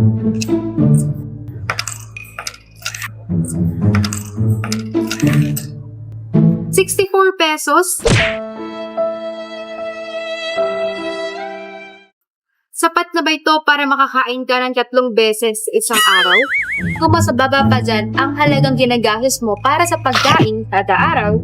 64 pesos? Sapat na ba ito para makakain ka ng tatlong beses isang araw? Kung mas baba pa dyan ang halagang ginagastos mo para sa pagkain kada araw,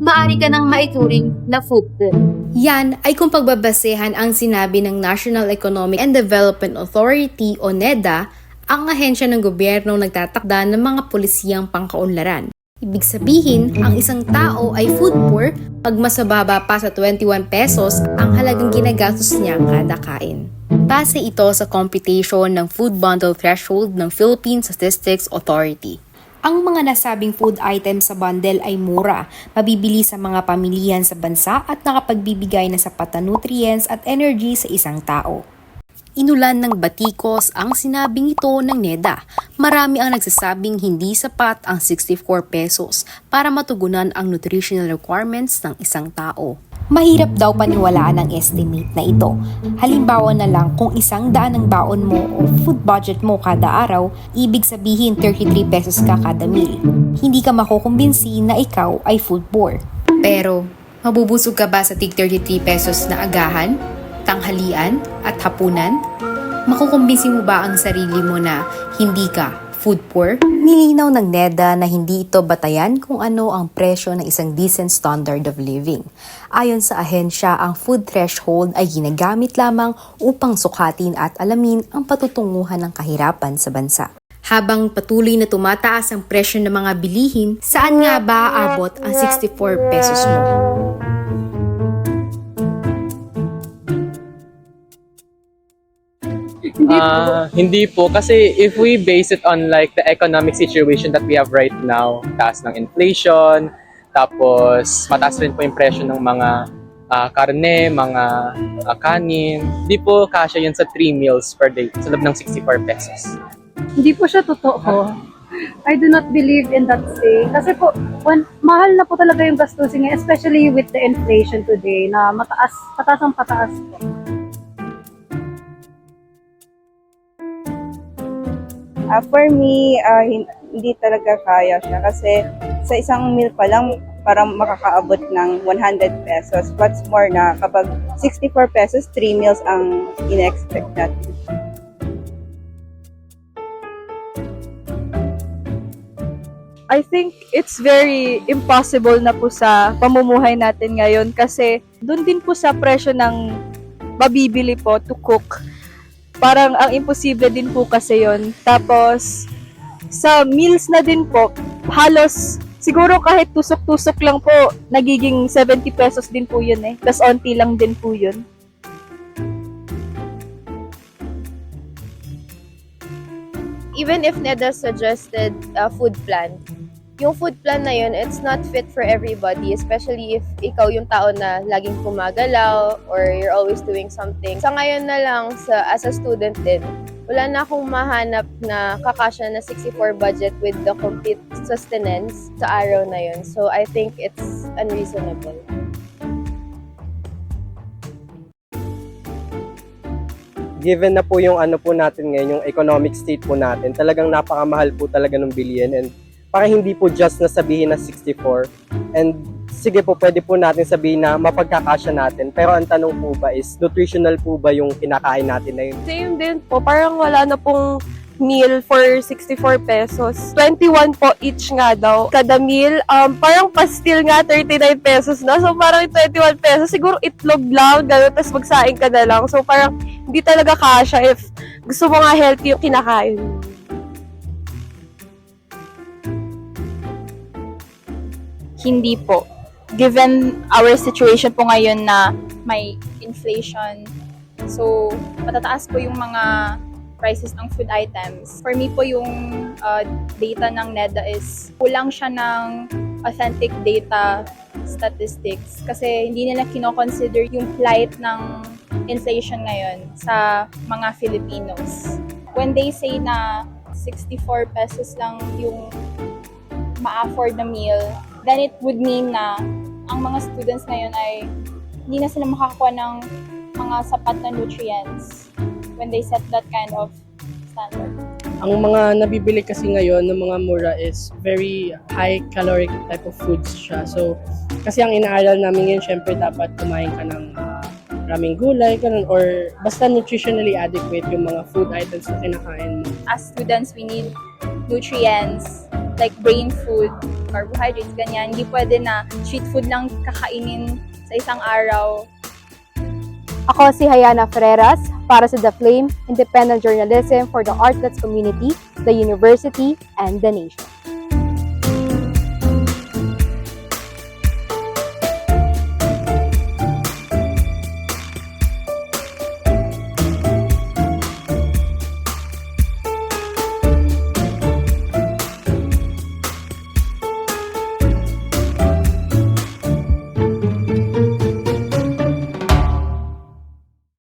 maaari ka nang maituring na food bill. Yan ay kung pagbabasehan ang sinabi ng National Economic and Development Authority o NEDA, ang ahensya ng gobyerno nagtatakda ng mga pulisiyang pangkaunlaran. Ibig sabihin, ang isang tao ay food poor pag mas mababa pa sa 21 pesos ang halagang ginagastos niya kada kain. Base ito sa computation ng Food Bundle Threshold ng Philippine Statistics Authority. Ang mga nasabing food items sa bundle ay mura, mabibili sa mga pamilihan sa bansa at nakapagbibigay ng sapat na nutrients at energy sa isang tao. Inulan ng batikos ang sinabing ito ng NEDA. Marami ang nagsasabing hindi sapat ang 64 pesos para matugunan ang nutritional requirements ng isang tao. Mahirap daw paniwalaan ang estimate na ito. Halimbawa na lang kung isang daan ang baon mo o food budget mo kada araw, ibig sabihin 33 pesos ka kada meal. Hindi ka makukumbinsi na ikaw ay food poor. Pero, mabubusog ka ba sa tig 33 pesos na agahan, tanghalian at hapunan? Makukumbinsi mo ba ang sarili mo na hindi ka food poor? Nilinaw ng NEDA na hindi ito batayan kung ano ang presyo ng isang decent standard of living. Ayon sa ahensya, ang food threshold ay ginagamit lamang upang sukatin at alamin ang patutunguhan ng kahirapan sa bansa. Habang patuloy na tumataas ang presyo ng mga bilihin, saan nga ba aabot ang 64 pesos mo? Ah, hindi po kasi if we base it on like the economic situation that we have right now, taas ng inflation, tapos mataas rin po yung presyo ng mga ah, karne, mga ah, kanin, hindi po kasya yun sa 3 meals per day sa loob ng 64 pesos. Hindi po siya totoo. I do not believe in that saying. Kasi po, one, mahal na po talaga yung gastusin ngayon, especially with the inflation today na mataas, pataas ang pataas po. Ah, for me, hin- hindi talaga kaya siya kasi sa isang meal pa lang parang makakaabot ng 100 pesos. What's more na kapag 64 pesos, 3 meals ang ina-expect natin. I think it's very impossible na po sa pamumuhay natin ngayon kasi doon din po sa presyo ng mabibili po to cook. Parang ang imposible din po kasi yon. Tapos sa meals na din po, halos siguro kahit tusok-tusok lang po, nagiging 70 pesos din po yun eh. Tapos onti lang din po yun. even if NEDA suggested a food plan, yung food plan na yun, it's not fit for everybody, especially if ikaw yung tao na laging kumagalaw or you're always doing something. Sa ngayon na lang, sa, as a student din, wala na akong mahanap na kakasya na 64 budget with the complete sustenance sa araw na yun. So I think it's unreasonable. given na po yung ano po natin ngayon, yung economic state po natin, talagang napakamahal po talaga ng billion and para hindi po just na sabihin na 64 and sige po pwede po natin sabihin na mapagkakasya natin pero ang tanong po ba is nutritional po ba yung kinakain natin na yun? Same din po. Parang wala na pong meal for 64 pesos. 21 po each nga daw. Kada meal, um, parang pastil nga 39 pesos na. So parang 21 pesos, siguro itlog lang, gano'n, tapos magsaing ka na lang. So parang hindi talaga kasha if gusto mo nga healthy yung kinakain. Hindi po. Given our situation po ngayon na may inflation, so matataas po yung mga prices ng food items. For me po yung uh, data ng NEDA is kulang siya ng authentic data statistics kasi hindi nila kinoconsider yung plight ng inflation ngayon sa mga Filipinos. When they say na 64 pesos lang yung ma-afford na meal, then it would mean na ang mga students ngayon ay hindi na sila makakakuha ng mga sapat na nutrients when they set that kind of standard. Ang mga nabibili kasi ngayon ng mga mura is very high caloric type of foods siya. So, kasi ang inaaral namin ngayon, syempre dapat kumain ka ng ah, maraming gulay, ganun, or basta nutritionally adequate yung mga food items na kinakain mo. As students, we need nutrients like brain food, carbohydrates, ganyan. Hindi pwede na street food lang kakainin sa isang araw. Ako si Hayana Ferreras para sa The Flame, independent journalism for the artlets community, the university, and the nation.